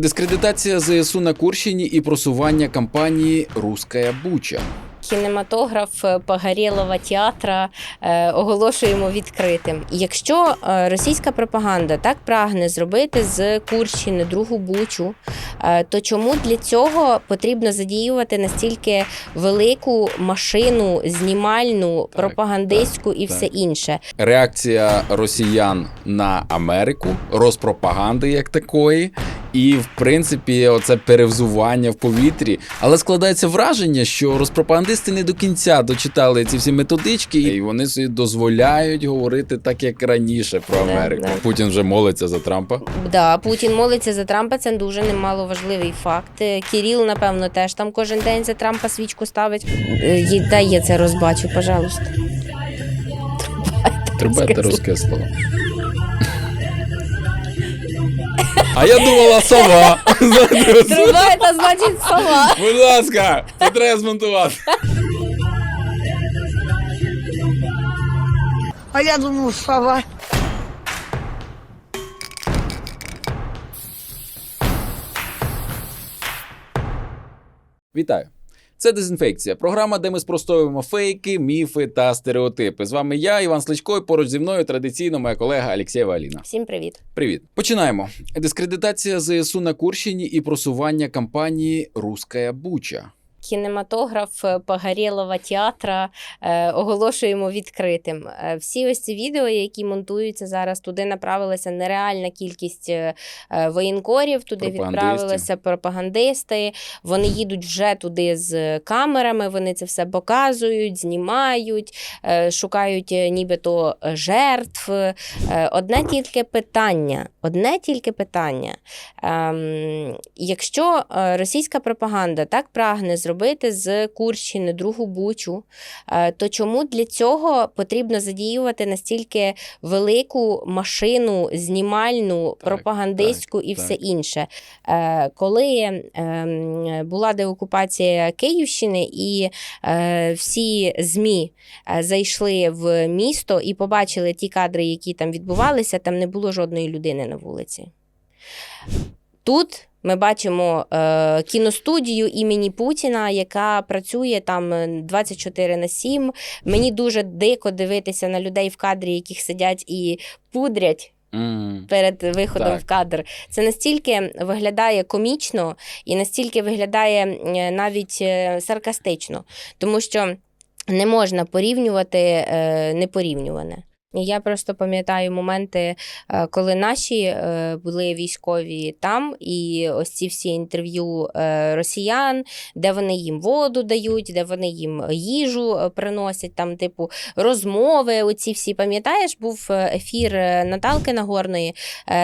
Дискредитація ЗСУ на Курщині і просування кампанії Руская Буча. Кінематограф е, театра е, оголошуємо відкритим. Якщо е, російська пропаганда так прагне зробити з Курщини другу бучу, е, то чому для цього потрібно задіювати настільки велику машину знімальну, пропагандистську і так. все інше? Реакція росіян на Америку, розпропаганди як такої, і в принципі, оце перевзування в повітрі. Але складається враження, що розпропагандисти не до кінця дочитали ці всі методички, і вони собі дозволяють говорити так, як раніше про Да, Америку. да. Путін вже молиться за Трампа. Да, Путін молиться за Трампа. Це дуже немаловажливий факт. Е, Кіріл, напевно, теж там кожен день за Трампа свічку ставить. Е, Дай я це розбачу, пожалуйста. Трубете русське слово. А я думала сова. Труба це значить сова. Будь ласка, це треба змонтувати. А я думал, сова. Вітаю! Це дезінфекція. Програма, де ми спростовуємо фейки, міфи та стереотипи. З вами я, Іван Сличко, і поруч зі мною традиційно моя колега Алексєєва Аліна. Всім привіт. Привіт. Починаємо. Дискредитація ЗСУ на Курщині і просування кампанії Руська Буча. Кінематограф е, Погорєлова театра е, оголошуємо відкритим. Е, всі ось ці відео, які монтуються зараз, туди направилася нереальна кількість воєнкорів, туди відправилися пропагандисти. Вони їдуть вже туди з камерами, вони це все показують, знімають, е, шукають нібито жертв. Одне тільки питання. Одне тільки питання. Ем, якщо російська пропаганда так прагне зробити з Курщини другу бучу, е, то чому для цього потрібно задіювати настільки велику машину знімальну, Так, пропагандистську так, і так. все інше? Е, Коли ем, була деокупація Київщини і е, всі ЗМІ зайшли в місто і побачили ті кадри, які там відбувалися, там не було жодної людини на вулиці. Тут ми бачимо е, кіностудію імені Путіна, яка працює там е, 24 на 7. Мені дуже дико дивитися на людей в кадрі, яких сидять і пудрять М. перед виходом Так. в кадр. Це настільки виглядає комічно і настільки виглядає е, навіть е, саркастично, тому що не можна порівнювати е, непорівнюване. Я просто пам'ятаю моменти, е, коли наші е, були військові там, і ось ці всі інтерв'ю е, росіян, де вони їм воду дають, де вони їм їжу приносять, там, типу, розмови. Оці всі пам'ятаєш, був ефір Наталки Нагорної,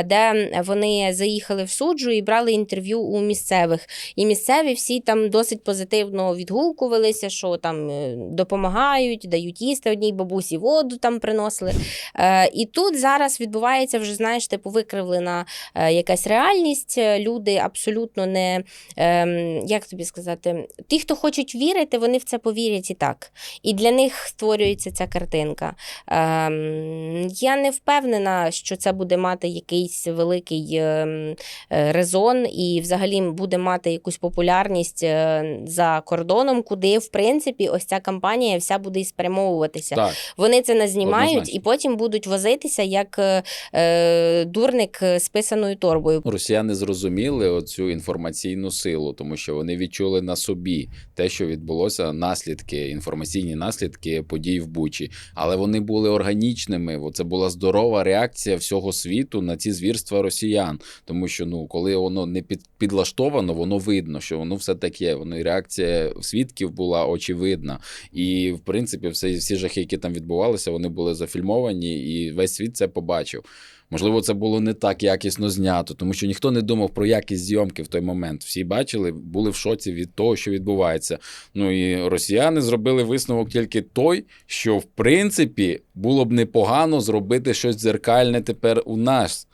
де вони заїхали в суджу і брали інтерв'ю у місцевих. І місцеві всі там досить позитивно відгукувалися, що там допомагають, дають їсти одній бабусі воду там приносили. Е, І тут зараз відбувається вже, знаєш, типу викривлена е, якась реальність. Е, Люди абсолютно не ем, як тобі сказати, ті, хто хочуть вірити, вони в це повірять і так. І для них створюється ця картинка. Ем, я не впевнена, що це буде мати якийсь великий ем, резон і взагалі буде мати якусь популярність за кордоном, куди, в принципі, ось ця кампанія вся буде і спрямовуватися. Так, Вони це назнімають Однозначно. і потім будуть возитися як е, е, дурник з писаною торбою. росіяни зрозуміли оцю інформаційну силу, тому що вони відчули на собі те, що відбулося, наслідки, інформаційні наслідки подій в Бучі. Але вони були органічними. Це була здорова реакція всього світу на ці звірства росіян. Тому що ну, коли воно не під, підлаштовано, воно видно, що воно все таке. Воно реакція свідків була очевидна. І в принципі, всі, всі жахи, які там відбувалися, вони були зафільмовані, і весь світ це побачив. Можливо, це було не так якісно знято, тому що ніхто не думав про якість зйомки в той момент. Всі бачили, були в шоці від того, що відбувається. Ну і росіяни зробили висновок тільки той, що в принципі було б непогано зробити щось дзеркальне тепер у нас.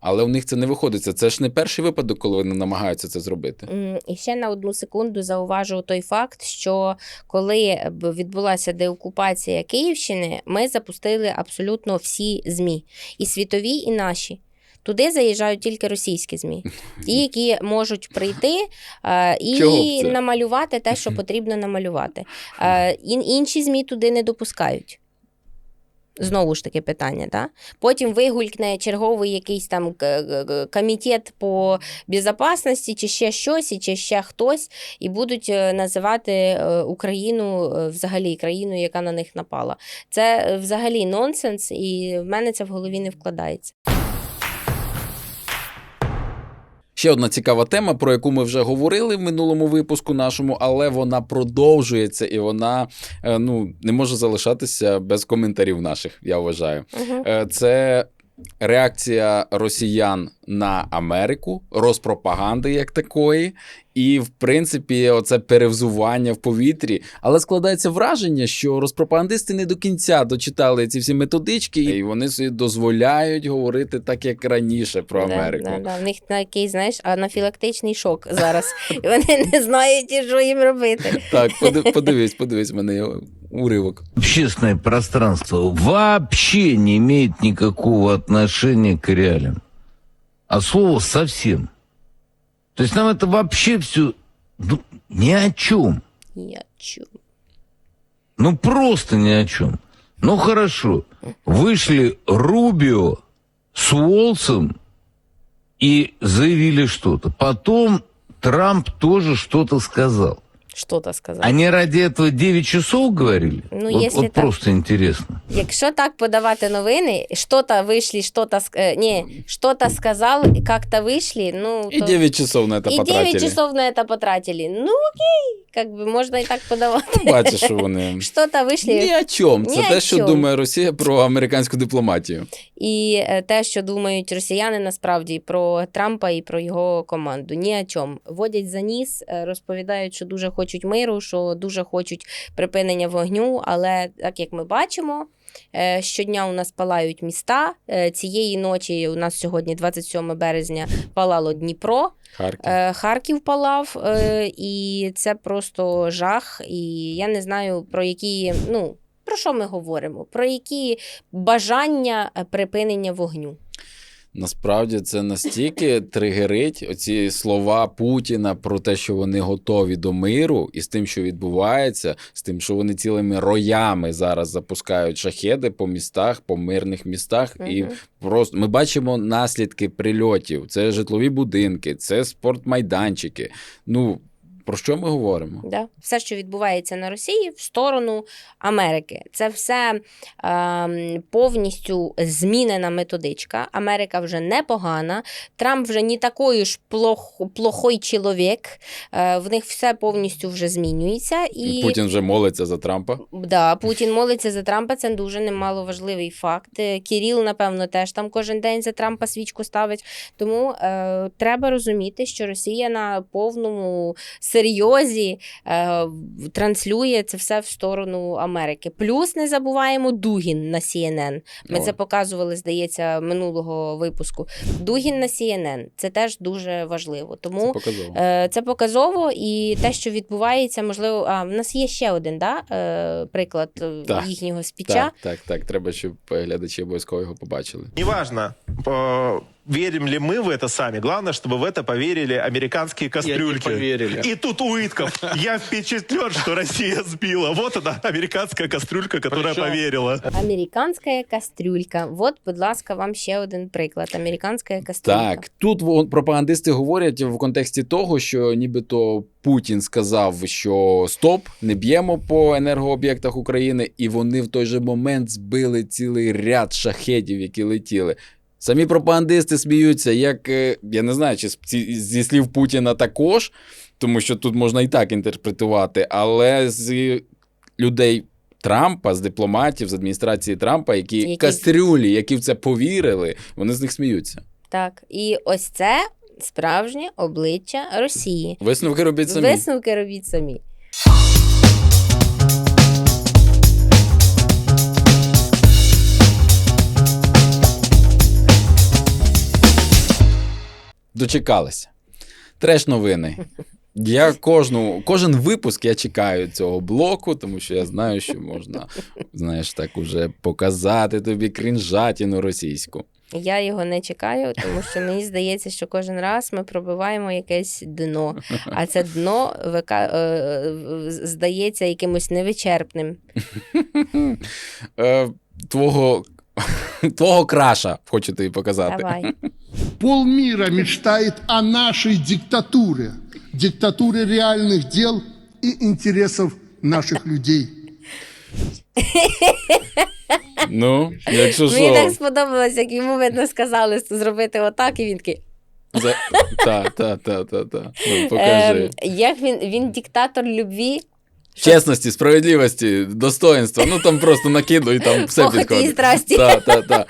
Але у них це не виходить. Це ж не перший випадок, коли вони намагаються це зробити. І ще на одну секунду зауважу той факт, що коли б відбулася деокупація Київщини, ми запустили абсолютно всі ЗМІ, і світові, і наші. Туди заїжджають тільки російські ЗМІ, ті, які можуть прийти е, і намалювати те, що потрібно намалювати. Е, ін- інші ЗМІ туди не допускають. Знову ж таки питання, да? Потім вигулькне черговий якийсь там комітет по безпечності, чи ще щось, чи ще хтось, і будуть е, називати е, Україну е, взагалі країною, яка на них напала. Це взагалі нонсенс, і в мене це в голові не вкладається. Ще одна цікава тема, про яку ми вже говорили в минулому випуску нашому, але вона продовжується і вона е, ну, не може залишатися без коментарів наших, я вважаю. Угу. Це реакція росіян на Америку, розпропаганди як такої, і, в принципі, оце перевзування в повітрі. Але складається враження, що розпропагандисти не до кінця дочитали ці всі методички, і вони собі дозволяють говорити так, як раніше про Америку. Да, да, да. В них такий, знаєш, анафілактичний шок зараз. І вони не знають, що їм робити. Так, поди- подивись, подивись, мене уривок. общественное пространство вообще не имеет никакого отношения к реалиям. А слово совсем. То есть нам это вообще все ну, ни о чем. Я чу. Ну просто ни о чем. Ну хорошо. Вышли Рубио с Уолсом и заявили что-то. Потом Трамп тоже что-то сказал. Що-то сказав. Они ради этого 9 часов говорили? Ну, вот если вот так. просто интересно. Якщо так подавати новини, що-то вийшли, що-то ск- е, ні, що-то сказали, як-то вийшли, ну І то... 9 часов на це і потратили. 9 часов на це потратили. Ну окей, как би можна і так подавати. Бачиш, що вони. Що-то вийшли. Ні о чому. Це те, що думає Росія про американську дипломатію. І е, те, що думають росіяни насправді про Трампа і про його команду. Ні о чому. Водять за ніс, е, розповідають, що дуже хочуть миру, що дуже хочуть припинення вогню. Але так як ми бачимо, е, щодня у нас палають міста. Е, Цієї ночі у нас сьогодні, 27 березня, палало Дніпро. Харків. Е, Харків палав, і це просто жах. І я не знаю про які, ну про що ми говоримо? Про які бажання припинення вогню. Насправді це настільки тригерить оці слова Путіна про те, що вони готові до миру, і з тим, що відбувається, з тим, що вони цілими роями зараз запускають шахеди по містах, по мирних містах, і просто ми бачимо наслідки прильотів. Це житлові будинки, це спортмайданчики. Ну про що ми говоримо? Да? Все, що відбувається на Росії, в сторону Америки. Це все ем, повністю змінена методичка. Америка вже непогана. Трамп вже не такий ж плох, плохой чоловік. Е, в них все повністю вже змінюється. І... Путін вже молиться за Трампа. Да, Путін молиться за Трампа, це дуже немаловажливий факт. Е, Кіріл, напевно, теж там кожен день за Трампа свічку ставить. Тому е, треба розуміти, що Росія на повному серйозі е, транслює це все в сторону Америки. Плюс не забуваємо Дугін на CNN. Ми О. це показували, здається, минулого випуску. Дугін на CNN. Це теж дуже важливо. Це Тому показово. Е, Це показово, і те, що відбувається, можливо, а в нас є ще один да, е, приклад е, Так. їхнього спіча. Так, так, так. Треба, щоб глядачі обов'язково його побачили. Неважно, верим ли мы в это сами, главное, чтобы в это поверили американские кастрюльки. поверили. И тут Уитков. Я впечатлен, что Россия сбила. Вот она, американская кастрюлька, которая Причем- поверила. Американська кастрюлька. От, будь ласка, вам ще один приклад. Американська кастрюлька. Так, тут вон- пропагандисти говорять в контексті того, що нібито Путін сказав, що стоп, не б'ємо по енергооб'єктах України, і вони в той же момент збили цілий ряд шахедів, які летіли. Самі пропагандисти сміються, як е, я не знаю, чи зі слів Путіна також, тому що тут можна і так інтерпретувати, але з людей. Трампа, з дипломатів, з адміністрації Трампа, які, Які- кастрюлі, які в це повірили, вони з них сміються. Так, і ось це справжнє обличчя Росії. Висновки робіть самі. Висновки робіть самі. Дочекалися. Треш новини. Я кожну, кожен випуск я чекаю цього блоку, тому що я знаю, що можна, знаєш, так уже показати тобі крінжатіну російську. Я його не чекаю, тому що мені здається, що кожен раз ми пробиваємо якесь дно, а це дно вика... е, здається якимось невичерпним. Е, твого, твого краша хочу тобі показати. Давай. Полмира мечтает о нашей диктатуре, диктатуре реальных дел и интересов наших людей. Ну, якщо Мені так що. сподобалось, як йому видно сказали зробити отак, і він такий. За... Та, та, та, та, та. Ну, покажи. Ем, як він, він диктатор любві, Чесності, справедливості, достоинства. Ну там просто накиду і там все Похоті і підходить. страсті. Та, та, та.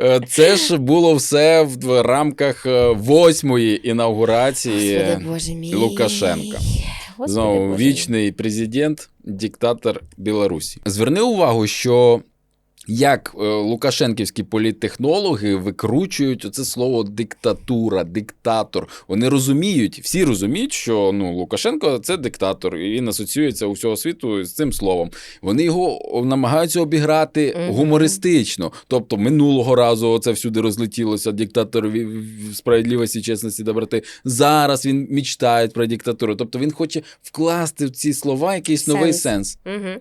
Е, Це ж було все в рамках е, восьмої інаугурації Господи, Боже мій. Лукашенка. Господи, Знову Боже мій. вічний президент, диктатор Білорусі. Зверни увагу, що як е, лукашенківські політтехнологи викручують оце слово диктатура, диктатор. Вони розуміють, всі розуміють, що ну, Лукашенко це диктатор, і він асоціюється у всього світу з цим словом. Вони його намагаються обіграти гумористично. Тобто минулого разу це всюди розлетілося диктатор справедливості, чесності, доброти. Зараз він мечтає про диктатуру. Тобто він хоче вкласти в ці слова якийсь новий Сенс. сенс.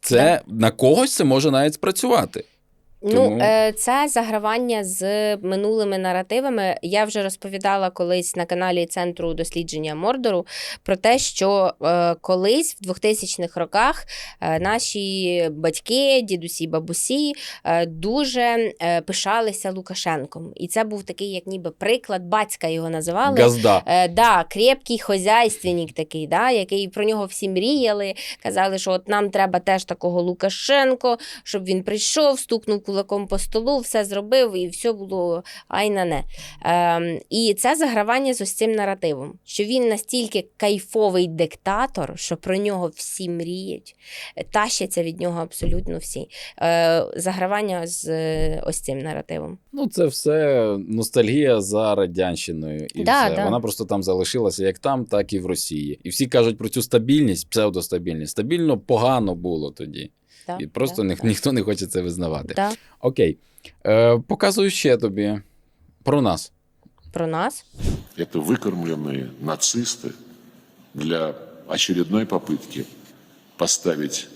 Це на когось це може навіть спрацювати. Ну, е, це загравання з минулими наративами. Я вже розповідала колись на каналі Центру дослідження Мордору про те, що е, колись в 2000-х роках е, наші батьки, дідусі, бабусі е, дуже е, пишалися Лукашенком. І це був такий, як ніби приклад, батька його називали. Газда. Е, да, крепкий хозяйственник такий, да, який про нього всі мріяли. Казали, що от нам треба теж такого Лукашенко, щоб він прийшов, стукнув кулаком по столу, все зробив, і все було ай на не. Ем, і це загравання з ось цим наративом, що він настільки кайфовий диктатор, що про нього всі мріють, тащаться від нього абсолютно всі. Е, загравання з е, ось цим наративом. Ну, це все ностальгія за радянщиною. І Да, все. да. Вона просто там залишилася як там, так і в Росії. І всі кажуть про цю стабільність, псевдостабільність. Стабільно погано було тоді. Да, І просто да, ні, да. ніхто не хоче це визнавати. Да. Окей. Е, показую ще тобі про нас. Про нас. Это выкормленные нацисты для очередной попытки поставить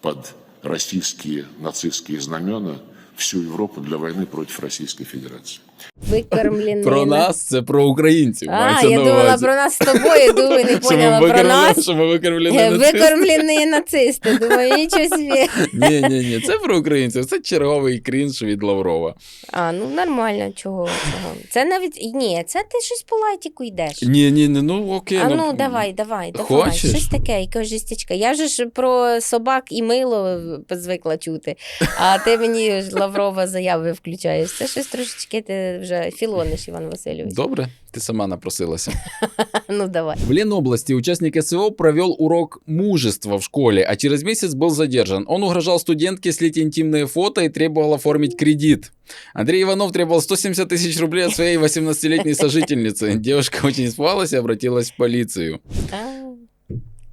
под российские нацистские знамена всю Европу для войны против Российской Федерации. Викормлений. Про нас це про українців. А, я думала увазі. про нас з тобою, думаю, не поняла про нас. Що ми викормлені нацисти. Викормлені нацисти. Думаю, нічого собі. Ні, ні, ні, це про українців. Це черговий крінж від Лаврова. А, ну нормально, чого, чого. Це навіть ні, це ти щось по лайтіку йдеш. Ні, ні, ні, ну окей. А ну, давай, давай, давай. Хочеш? Щось таке, якась жестячка. Я же ж про собак і мило звикла чути. А ти мені Лаврова заяви включаєш. Це щось трошечки ти вже філониш, Іван Васильович. Добре, ти сама напросилася. Ну давай. В Ленобласти участник СВО провел урок мужества в школе, а через месяц был задержан. Он угрожал студентке слить интимные фото и требовал оформить кредит. Андрей Иванов требовал 170 тысяч рублей от своей 18-летней сожительницы. Девушка очень испугалась и обратилась в полицию. А,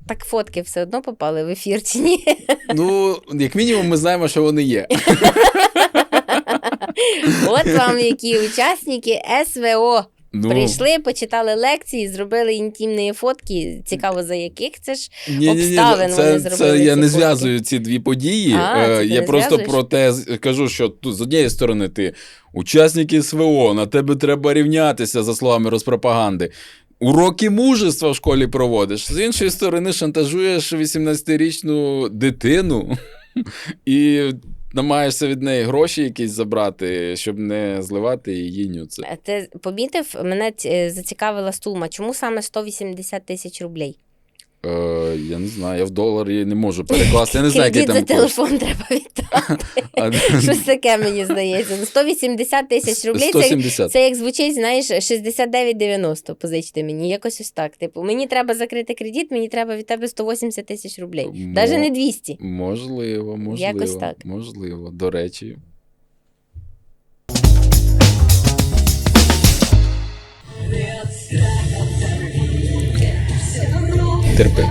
так фотки все одно попали в ефір чи ні? Ну, як мінімум, ми знаємо, що вони є. От вам які учасники СВО. Ну, Прийшли, почитали лекції, зробили інтимні фотки. Цікаво, за яких це ж Ні-ні-ні, обставин це, вони це зробили я не фотки. зв'язую ці дві події. А, Е, я просто зв'язуєш? про те кажу, що тут з однієї сторони ти учасник СВО, на тебе треба рівнятися за словами розпропаганди. Уроки мужества в школі проводиш. З іншої сторони, шантажуєш 18-річну дитину і намагаєшся від неї гроші якісь забрати, щоб не зливати її нюци. Е, Ти помітив, мене е, зацікавила сума. Чому саме 180 тисяч рублей? Е, я не знаю, я в доларі не можу перекласти. Я не знаю, який Кредит там за курс. телефон треба віддати. Щось таке мені здається. Ну, 180 тисяч рублей це, 170. це як звучить, знаєш, 69,90 позичте мені. Якось ось так. Типу, мені треба закрити кредит, мені треба від тебе 180 тисяч рублей. Мо- Навіть не 200. Можливо, можливо. Якось так. Можливо, до речі. Терпи.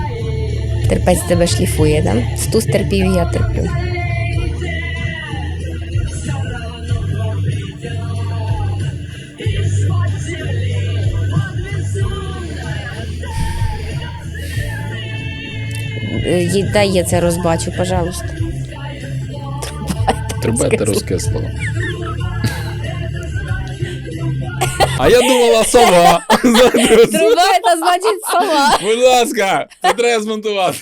Терпець тебе шліфує, да? Стус терпів, я терплю. Е, дай я це розбачу, пожалуйста. Трубайте, це русське слово. А я думала сова. Труба це значить сова. Будь ласка, це треба змонтувати.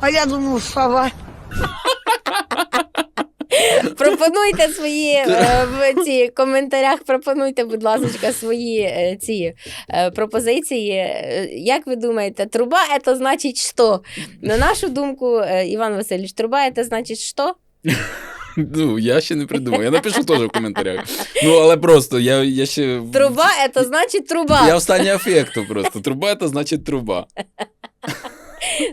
А я думал, сова. Пропонуйте свої е, в ці коментарях. Пропонуйте, будь ласка, свої е, ці е, пропозиції. Е, Як ви думаєте, труба це значить що? На нашу думку, е, Іван Васильович, труба це значить що? Ну, я ще не придумав. Я напишу теж в коментарях. Ну, але просто я, я ще. Труба це значить труба. Я в стані афекту просто. Труба це значить труба.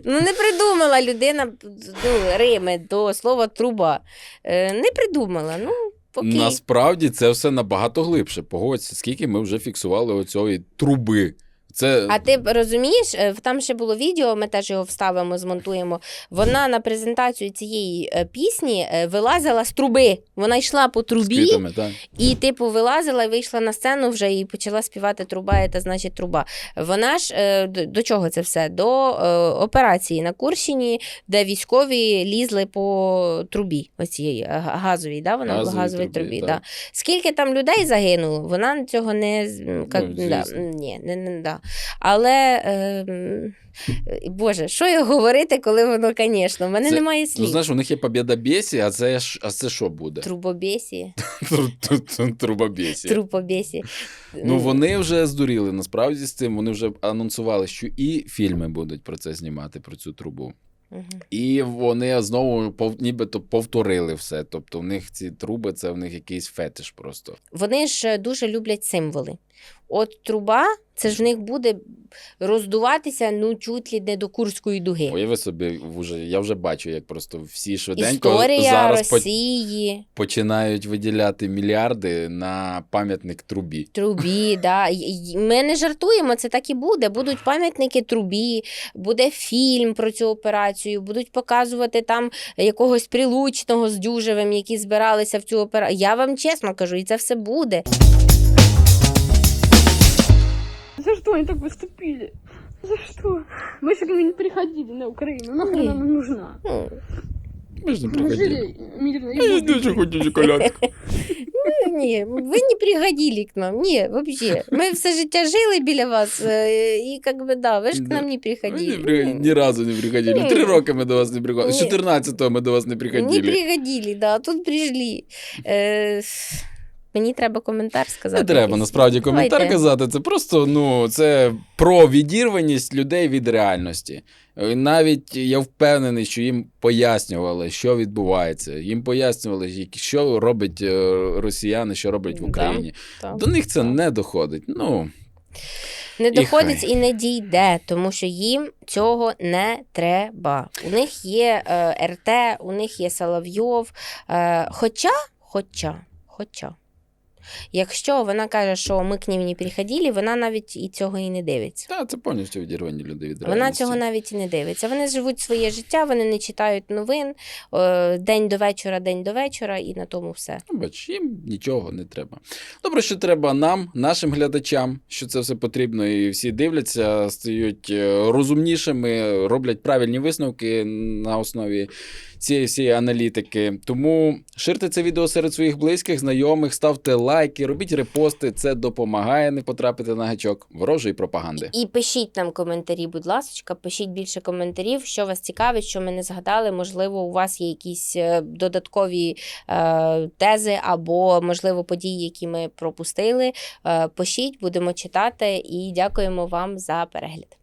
Ну не придумала людина ну, Рими до слова труба. Е, Не придумала. Ну, окей. Насправді це все набагато глибше. Погодься, скільки ми вже фіксували оцієї труби. Це А ти розумієш, е, там ще було відео, ми теж його вставимо, змонтуємо. Вона на презентацію цієї е, пісні е, вилазила з труби. Вона йшла по з трубі квітами, так. і, типу, вилазила і вийшла на сцену вже і почала співати труба, це значить труба. Вона ж е, до, до чого це все? До е, операції на Курщині, де військові лізли по трубі, оцієї е, га- газовій, да? вона Газовій газовій трубі, трубі. так. да. Скільки там людей загинуло, вона цього не з- м, как, Ну, да, звісно. м, ні, не, не, да. Але е, Боже, що я говорити, коли воно, звісно, в мене Це- немає Ну, знаєш, у них є побєдобєсі, а це а це що буде? Трубобесі, Трубобєсі. трупобесі. Ну вони вже здуріли насправді з цим. Вони вже анонсували, що і фільми будуть про це знімати, про цю трубу. Мгм. І вони знову нібито повторили все. Тобто, в них ці труби, це в них якийсь фетиш просто. Вони ж е, дуже люблять символи. От труба, це ж в них буде роздуватися ну чуть ли не до Курської дуги. Уяви собі, вже, я вже бачу, як просто всі швиденько Історія зараз по- Росії, починають виділяти мільярди на пам'ятник трубі. трубі. да. Ми не жартуємо, це так і буде. Будуть пам'ятники трубі, буде фільм про цю операцію, будуть показувати там якогось прилучного з Дюжевим, які збиралися в цю операцію. Я вам чесно кажу, і це все буде. Что они так поступили? За что? Мы же не приходили на Украину. Нахрен она нам нужна? Ну, Ми ж не Мы приходили. жили мирно. и я будем. Ні, ви не пригодили к нам. Ні, взагалі. Ми все життя жили біля вас, е, і як би, да, ви ж к нам не приходили. не при- Ні разу не приходили. Три роки ми до вас не приходили. З Ні. 14-го ми до вас не Не приходили. пригодили, да, тут прийшли. Е, мені треба коментар сказати. Не треба якийсь. насправді коментар Давайте. казати. Це просто ну це про відірваність людей від реальності. Навіть я впевнений, що їм пояснювали, що відбувається. Їм пояснювали, що робить е, росіяни, що роблять в Да. Україні. Так. До них це не доходить. Ну Не І доходить хай. і не дійде, тому що їм цього не треба. У них є е, РТ, у них є Соловйов. Е, хоча, хоча, хоча. Якщо вона каже, що ми к ним не приходили, вона навіть і цього і не дивиться. та це повністю відірвані люди від Вона цього навіть і не дивиться. Вони живуть своє життя, вони не читають новин е, день до вечора, день до вечора, і на тому все. Ну, Бач, їм нічого не треба. Добре, що треба нам, нашим глядачам, що це все потрібно, і всі дивляться, стають е, розумнішими, роблять правильні висновки на основі цієї всієї аналітики. Тому ширте це відео серед своїх близьких, знайомих, ставте лайки, робіть репости. Це допомагає не потрапити на гачок ворожої пропаганди. І пишіть нам коментарі, будь ласка, пишіть більше коментарів, що вас цікавить, що ми не згадали. Можливо, у вас є якісь е, додаткові е, тези або, можливо, події, які ми пропустили. Е, пишіть, будемо читати і дякуємо вам за перегляд.